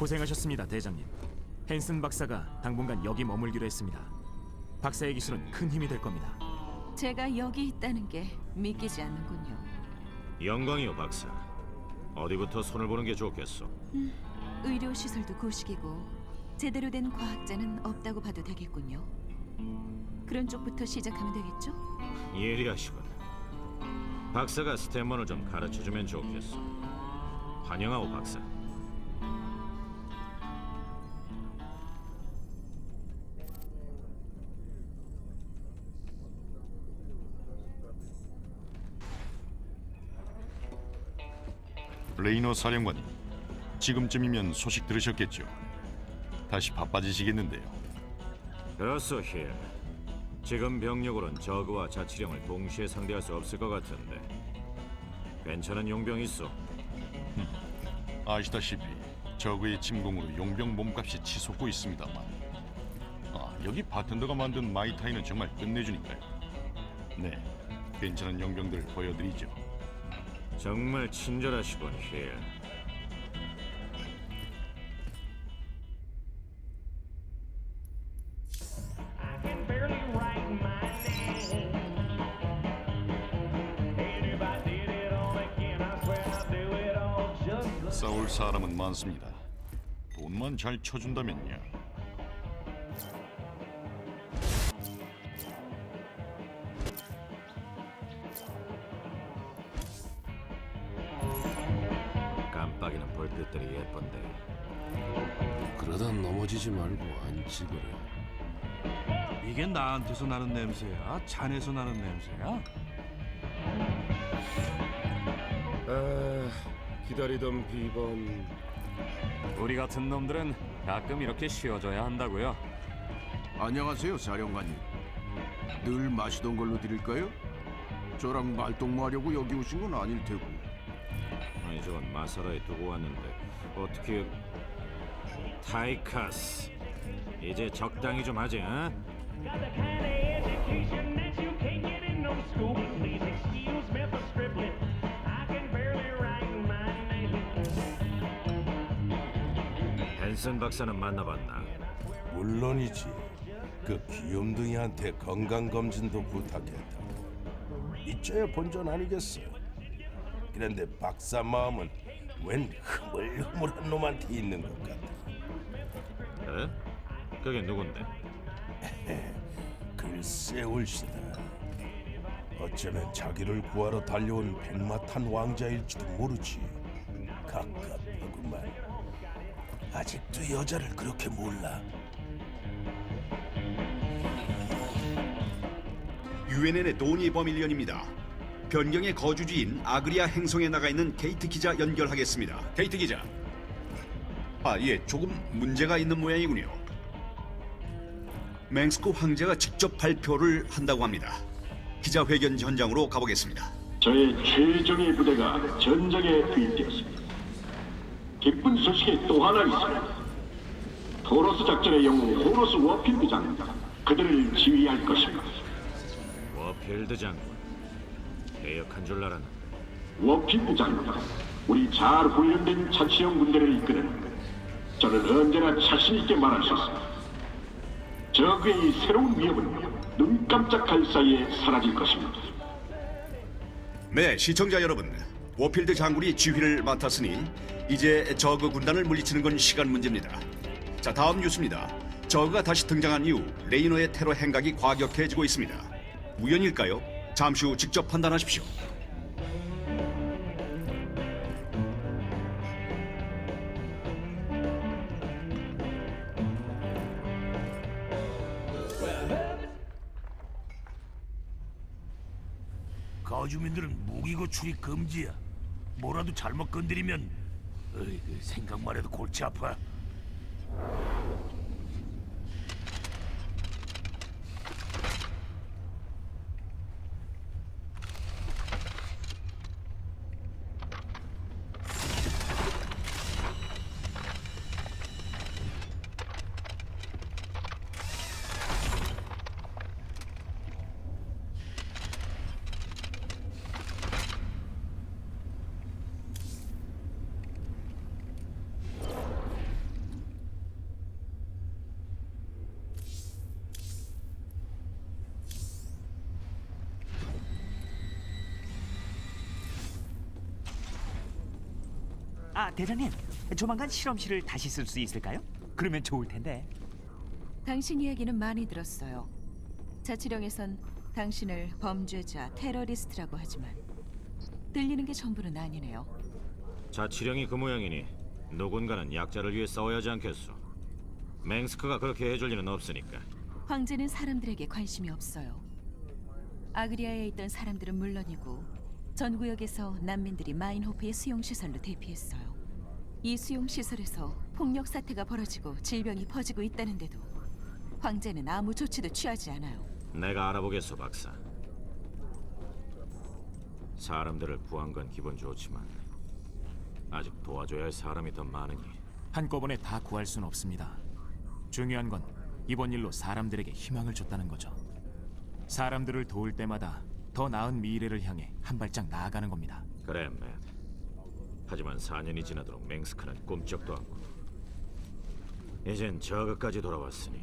고생하셨습니다, 대장님. 헨슨 박사가 당분간 여기 머물기로 했습니다. 박사의 기술은 큰 힘이 될 겁니다. 제가 여기 있다는 게 믿기지 않는군요. 영광이요 박사. 어디부터 손을 보는 게 좋겠어? 의료 시설도 고식이고 제대로 된 과학자는 없다고 봐도 되겠군요. 그런 쪽부터 시작하면 되겠죠? 예리하시군. 박사가 스탠먼을 좀 가르쳐주면 좋겠어. 환영하오 박사. 레이너 사령관님, 지금쯤이면 소식 들으셨겠죠? 다시 바빠지시겠는데요. 그렇소 힐. 지금 병력으론 저그와 자치령을 동시에 상대할 수 없을 것 같은데. 괜찮은 용병 있어. 아시다시피 저그의 침공으로 용병 몸값이 치솟고 있습니다만 아, 여기 바텐더가 만든 마이타이는 정말 끝내주니까요. 네, 괜찮은 용병들 보여드리죠. 정말 친절하시군 힐. can barely write my name. And if I did it all again, I swear I'd do it all just the 싸울 사람은 많습니다. 돈만 잘 쳐준다면요. 불빛들이 예쁜데. 그러다 넘어지지 말고 앉지 그래. 이게 나한테서 나는 냄새야? 잔에서 나는 냄새야? 아, 기다리던 비번. 우리 같은 놈들은 가끔 이렇게 쉬어줘야 한다고요. 안녕하세요, 사령관님. 늘 마시던 걸로 드릴까요? 저랑 말동무하려고 여기 오신 건 아닐 테고. 아니 저건 마사라에 두고 왔는데 어떻게 타이카스 이제 적당히 좀 하지 어? 헨슨 박사는 만나봤나? 물론이지. 그 귀염둥이한테 건강 검진도 부탁했다. 이쪽야 본전 아니겠어. 그런데 박사 마음은 웬 흐물흐물한 놈한테 있는 것 같아. 그래? 그게 누군데? 글쎄 올시다. 어쩌면 자기를 구하러 달려온 백마탄 왕자일지도 모르지. 갑갑하구만. 아직도 여자를 그렇게 몰라. UNN의 도니 버밀리언입니다. 변경의 거주지인 아그리아 행성에 나가 있는 게이트 기자 연결하겠습니다. 게이트 기자. 아, 예, 조금 문제가 있는 모양이군요. 맹스코 황제가 직접 발표를 한다고 합니다. 기자회견 현장으로 가보겠습니다. 저의 최정예 부대가 전장에 투입되었습니다. 기쁜 소식이 또 하나 있습니다. 토로스 작전의 영웅 호로스 워필드 장입니다. 그들을 지휘할 것입니다. 워필드 장군 개혁한 줄 알았는데 워필드 장입니다. 우리 잘 훈련된 자치형 군대를 이끄는 저는 언제나 자신 있게 말할 수 있습니다. 적의 이 새로운 위협은 눈 깜짝할 사이에 사라질 것입니다. 네, 시청자 여러분. 워필드 장군이 지휘를 맡았으니 이제 저그 군단을 물리치는 건 시간 문제입니다. 자, 다음 뉴스입니다. 저그가 다시 등장한 이후 레이노의 테러 행각이 과격해지고 있습니다. 우연일까요? 잠시 후 직접 판단하십시오. 거주민들은 무기고 출입 금지야. 뭐라도 잘못 건드리면 어이, 그 생각만 해도 골치 아파. 아 대장님, 조만간 실험실을 다시 쓸 수 있을까요? 그러면 좋을 텐데. 당신 이야기는 많이 들었어요. 자치령에선 당신을 범죄자, 테러리스트라고 하지만 들리는 게 전부는 아니네요. 자치령이 그 모양이니 누군가는 약자를 위해 싸워야 하지 않겠소. 맹스크가 그렇게 해줄 리는 없으니까. 황제는 사람들에게 관심이 없어요. 아그리아에 있던 사람들은 물론이고 전 구역에서 난민들이 마인호프의 수용 시설로 대피했어요. 이 수용 시설에서 폭력 사태가 벌어지고 질병이 퍼지고 있다는데도 황제는 아무 조치도 취하지 않아요. 내가 알아보겠소, 박사. 사람들을 구한 건 기분 좋지만 아직 도와줘야 할 사람이 더 많으니 한꺼번에 다 구할 수는 없습니다. 중요한 건 이번 일로 사람들에게 희망을 줬다는 거죠. 사람들을 도울 때마다 더 나은 미래를 향해 한 발짝 나아가는 겁니다. 그래, 맷. 하지만 4년이 지나도록 맹스크는 꿈쩍도 않고 이젠 저거까지 돌아왔으니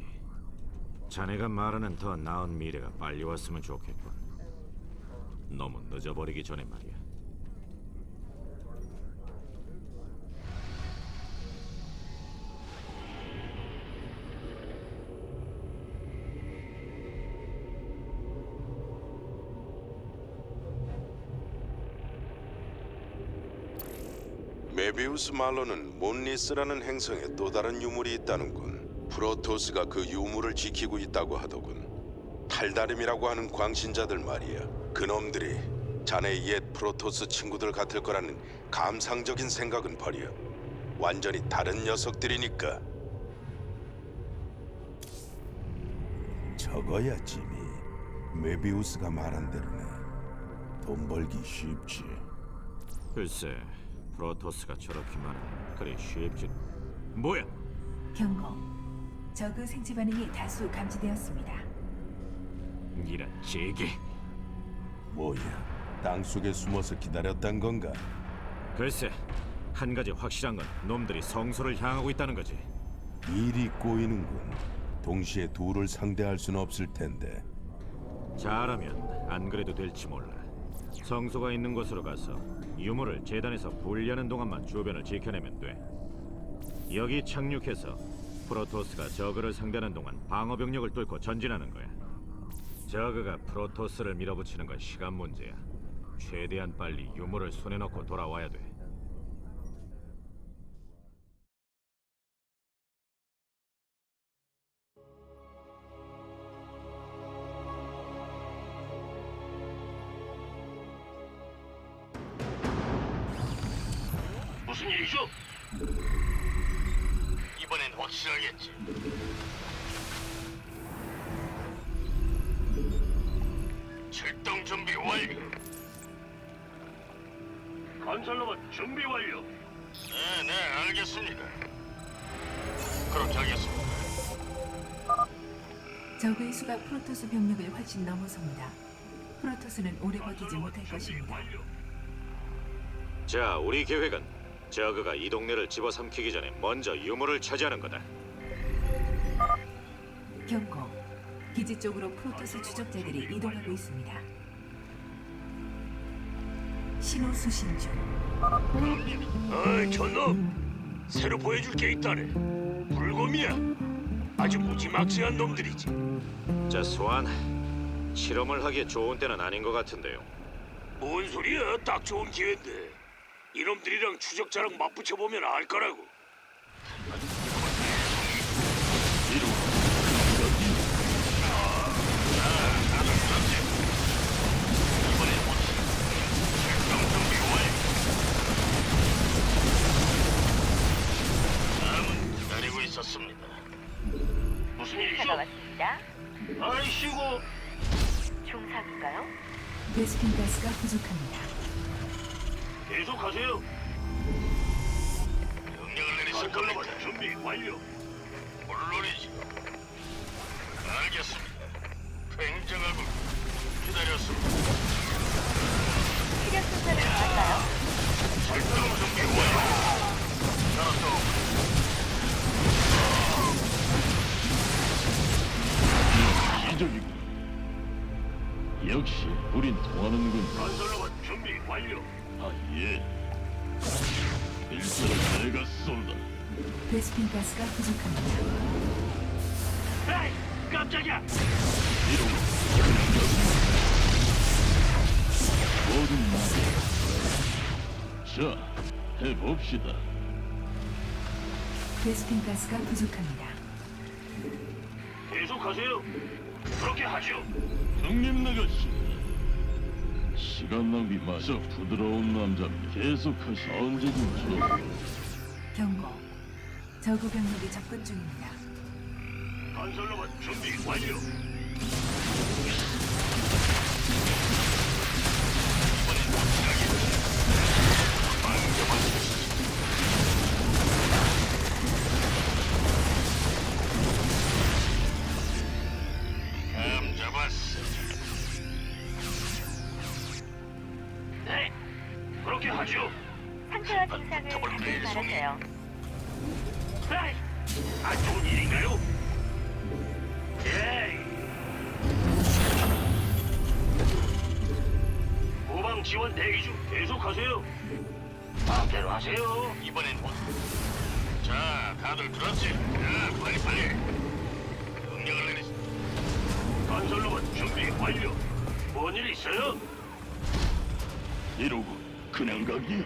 자네가 말하는 더 나은 미래가 빨리 왔으면 좋겠군. 너무 늦어버리기 전에 말이야. 메비우스 말로는 몬리스라는 행성에 또 다른 유물이 있다는군. 프로토스가 그 유물을 지키고 있다고 하더군. 탈다림이라고 하는 광신자들 말이야. 그놈들이 자네 옛 프로토스 친구들 같을 거라는 감상적인 생각은 버려. 완전히 다른 녀석들이니까. 저거야 짐이. 메비우스가 말한 대로네. 돈 벌기 쉽지. 글쎄, 프로토스가 저렇게 말하면 그리 쉽지. 뭐야? 경고. 저그 생체 반응이 다수 감지되었습니다. 이런 제기. 뭐야? 땅 속에 숨어서 기다렸단 건가? 글쎄, 한 가지 확실한 건 놈들이 성소를 향하고 있다는 거지. 일이 꼬이는군. 동시에 둘을 상대할 수는 없을 텐데. 잘하면 안 그래도 될지 몰라. 성소가 있는 곳으로 가서 유물을 재단에서 분리하는 동안만 주변을 지켜내면 돼. 여기 착륙해서 프로토스가 저그를 상대하는 동안 방어 병력을 뚫고 전진하는 거야. 저그가 프로토스를 밀어붙이는 건 시간 문제야. 최대한 빨리 유물을 손에 넣고 돌아와야 돼. 준비 완료. 건설로봇 준비 완료. 네, 네, 알겠습니다. 그렇게 하겠습니다. 저그의 수가 프로토스 병력을 훨씬 넘어섭니다. 프로토스는 오래 버티지 못할 것입니다. 자, 우리 계획은 저그가 이 동네를 집어삼키기 전에 먼저 유물을 차지하는 거다. 경고. 기지 쪽으로 프로토스 추적자들이 이동하고 있습니다. 신호 수신 중. 어이, 저놈. 새로 보여줄 게 있다네. 불곰이야. 아주 무지막지한 놈들이지. 자, 스완. 실험을 하기에 좋은 때는 아닌 것 같은데요. 뭔 소리야? 딱 좋은 기회인데. 이놈들이랑 추적자랑 맞붙여 보면 알 거라고. 있었습니다. 무슨 일이죠? 왔습니다. 아이씨고. 중상인가요? 베스킨 가스가 부족합니다. 계속하세요. 명령을 내리실 건설로봇 겁니까? 준비 완료. 물론이지. 알겠습니다. 굉장하고 우린 통하는군. 건설로봇 준비 완료. 아 예. 일사를 내가 쏜다. 베스핀 가스가 부족합니다. 에이, 깜짝이야. 모든 말이 자 해봅시다 베스핀 가스가 부족합니다. 계속하세요. 그렇게 하죠. 형님 나가시 시간 낭비 마저 부드러운 남자입니다 계속하시 언제든 저 경고. 저구 병력이 접근 중입니다. 건설로봇 준비 완료. 마음대로 하세요. 이번엔 뭐? 자, 다들 들었지? 자, 빨리 빨리. 명령을 내리시. 건설로봇 준비 완료. 뭔 일 있어요? 이러고 그냥 가기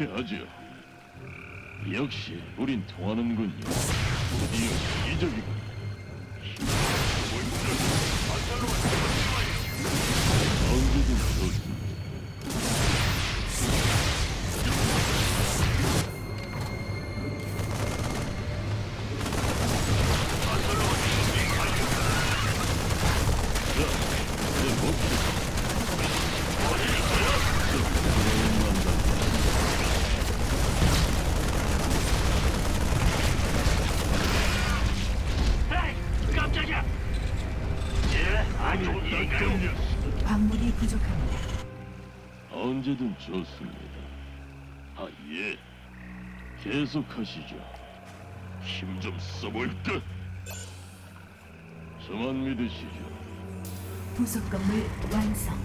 그렇게 하죠 역시 우린 통하는군요. 드디어 이적이군 좋습니다. 아, 예. 계속하시죠. 힘 좀 써볼까? 저만 믿으시죠. 부속 건물 완성.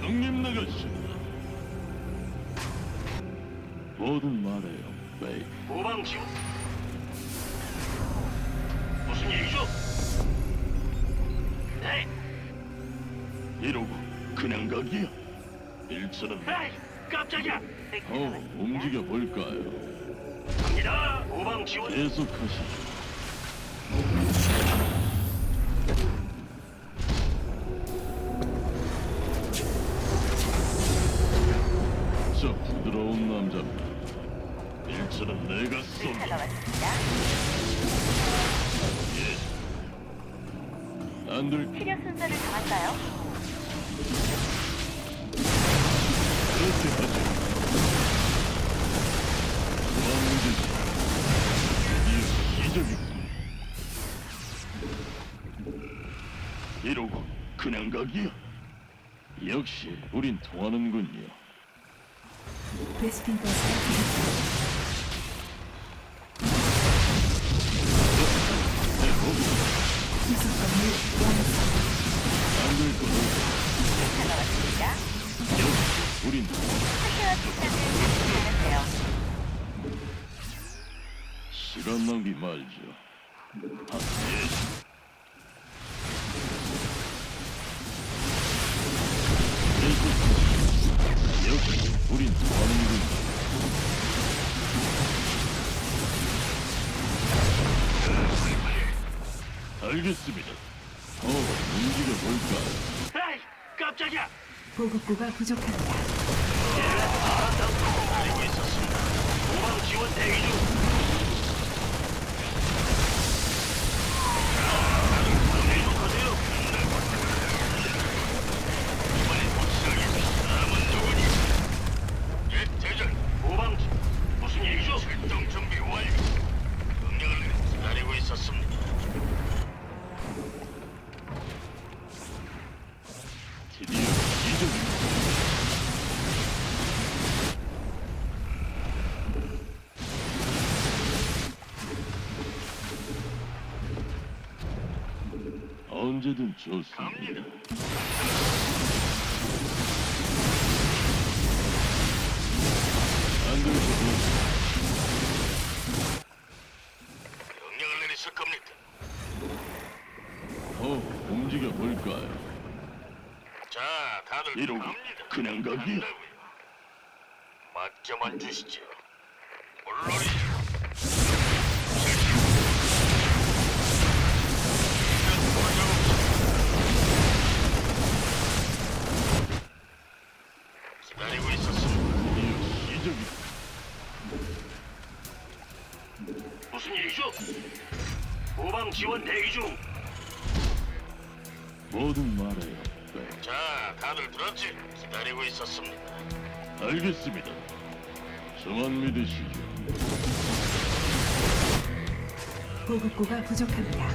형님 나가십니다. 뭐든 말해요, 메이. 후방 지원. 무슨 일이죠? 이러고 그냥 가기야? 일처럼 에이, 깜짝이야. 어, 움직여 볼까요? 갑니다. 후방 지원. 계속하시죠. 저 부드러운 남자입니다. 일처럼 내가 쏜다. 의사가 왔습니다. 안 될. 치료 순서를 정할까요? 이러고 그냥 가기야? 역시 우린 통하는군요. 베스핀 가스가 시간 낭비 말죠. 아, 예. 역시 우린 통하는군요. 알겠습니다. 어, 움직여 볼까? 에이, 깜짝이야. 보급고가 부족합니다. 알고 있었습니다. 후방 지원 대기 중. 언제든 좋습니다. 안 그러셔도 명령을 내리실 겁니까? 어, 움직여 볼까요? 자, 다들 이러고 갑니다. 그냥 가기? 맡겨만 주시죠. 기다리고 있었습니다. 시작이 무슨 일이죠? 후방 지원 대기 중. 뭐든 말해요. 네, 자, 다들 들었지? 기다리고 있었습니다. 알겠습니다. 저만 믿으시죠. 보급고가 부족합니다.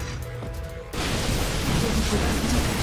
보급고가 부족합니다.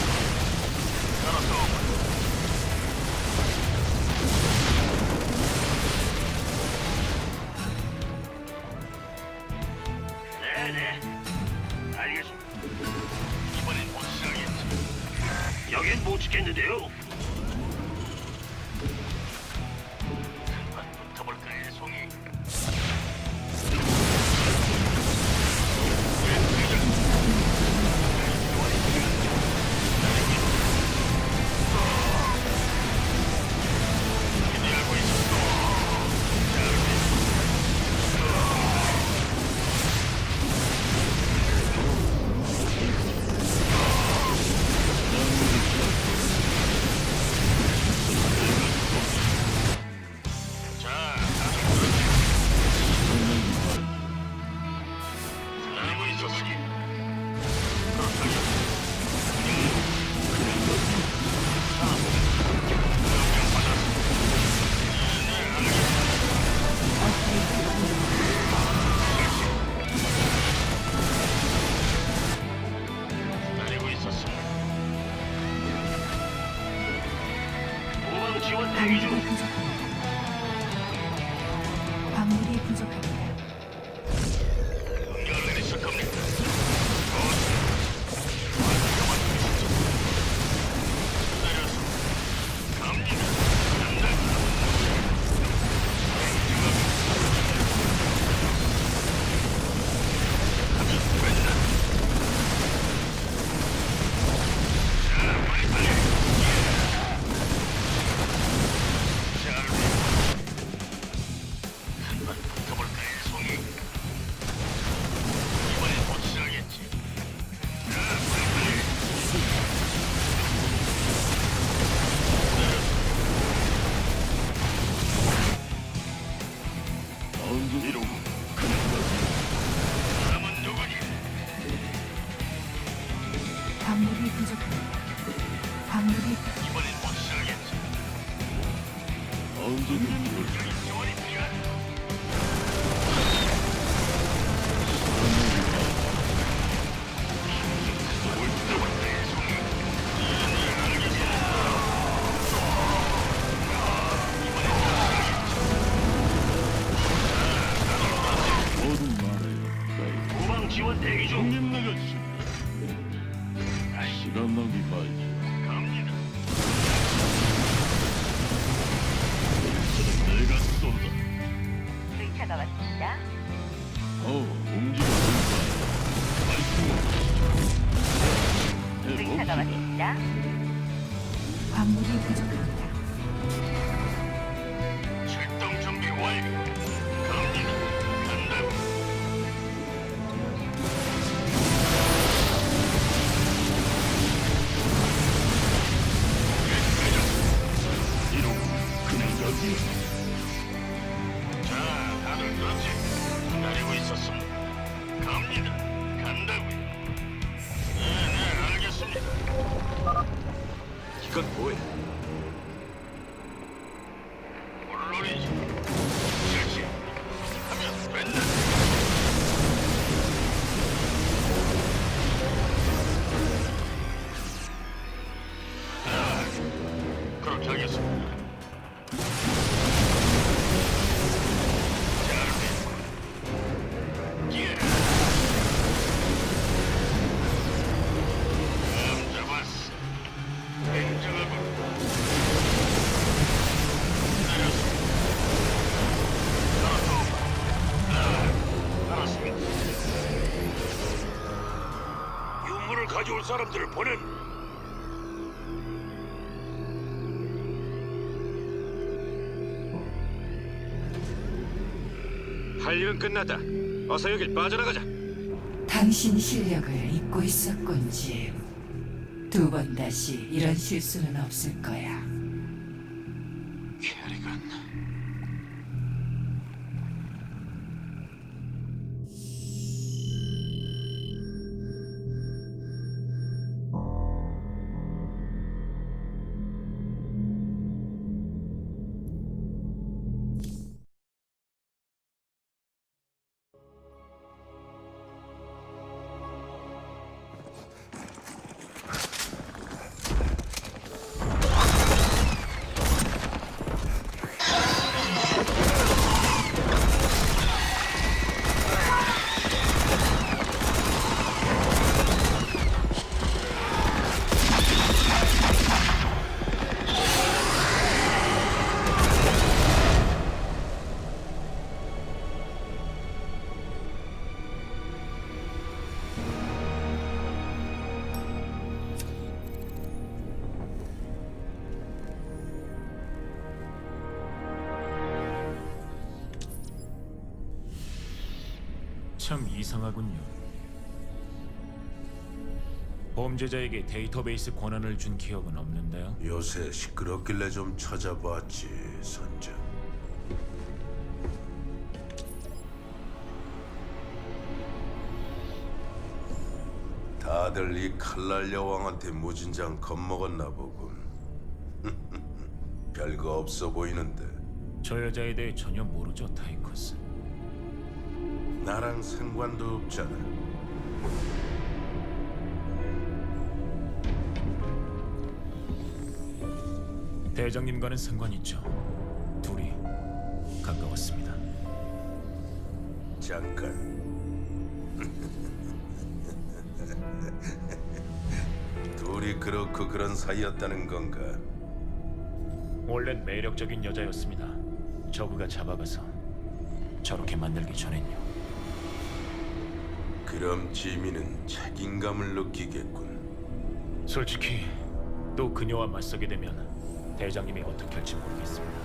지원 대기 중. 형님 나가시. 시간 낭비 말지. 갑니다. 내가 쏜다. 의차가 왔습니다. 어, 움직여 의차가 왔습니다. 광물이 부족합니다. 갑니다. 간다고요. 네, 네, 알겠습니다. 이건 뭐야? 가져올 사람들을 보낸. 할 일은 끝났다. 어서 여길 빠져나가자. 당신 실력을 잊고 있었군, 짐. 두번 다시 이런 실수는 없을 거야. 참 이상하군요. 범죄자에게 데이터베이스 권한을 준 기억은 없는데요. 요새 시끄럽길래 좀 찾아봤지, 선장. 다들 이 칼날 여왕한테 무진장 겁먹었나 보군. 별거 없어 보이는데 저 여자에 대해 전혀 모르죠, 타이커스. 나랑 상관도 없잖아. 대장님과는 상관 있죠. 둘이 가까웠습니다. 잠깐. 둘이 그렇고 그런 사이였다는 건가? 원래는 매력적인 여자였습니다. 저그가 잡아가서 저렇게 만들기 전엔요. 그럼 지민은 책임감을 느끼겠군. 솔직히 또 그녀와 맞서게 되면 대장님이 어떻게 할지 모르겠습니다.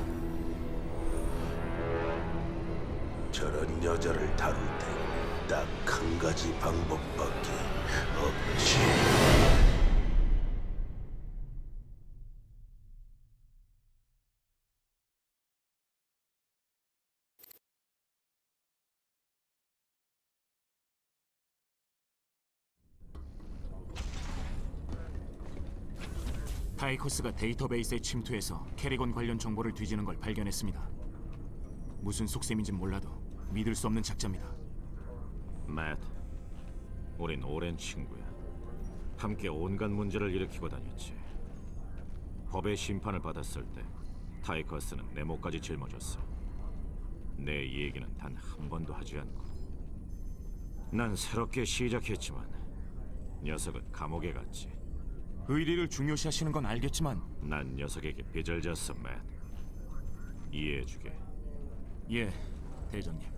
저런 여자를 다룰 때 딱 한 가지 방법밖에 없지. 타이커스가 데이터베이스에 침투해서 캐리건 관련 정보를 뒤지는 걸 발견했습니다. 무슨 속셈인진 몰라도 믿을 수 없는 작자입니다. 맷, 우린 오랜 친구야. 함께 온갖 문제를 일으키고 다녔지. 법의 심판을 받았을 때 타이커스는 내 목까지 짊어졌어. 내 얘기는 단 한 번도 하지 않고. 난 새롭게 시작했지만 녀석은 감옥에 갔지. 의리를 중요시하시는 건 알겠지만 난 녀석에게 빚을 졌어, 맷. 이해해주게. 예, 대장님.